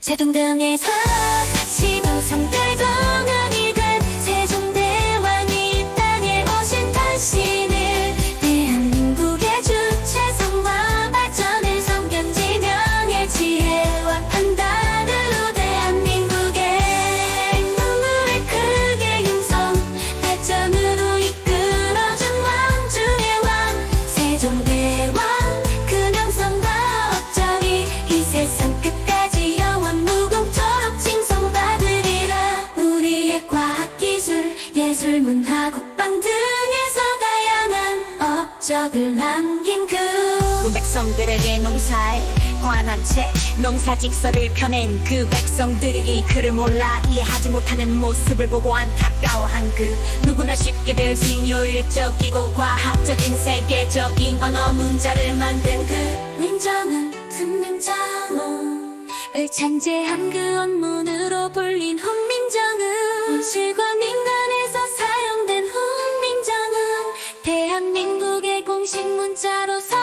세동등에서 시도성들 동안이 된 세종대왕이 이 땅에 오신 당신을 대한민국의 주체성과 발전을 성견지명의 지혜와 판단으로 대한민국의 눈물을 크게 힘성 발전으로 이끌어준 왕중의 왕 세종 문화 국방 등에서 다양한 업적을 남긴 그그 백성들에게 농사에 관한 책 농사직서를 펴낸 그 백성들이 그를 몰라 이해하지 못하는 모습을 보고 안타까워한 그 누구나 쉽게 배울 수 있는 효율적이고 과학적인 세계적인 언어 문자를 만든 그 민정은 듣는자모을 창제한 그 원문으로 불린 민가 공식 문자로 사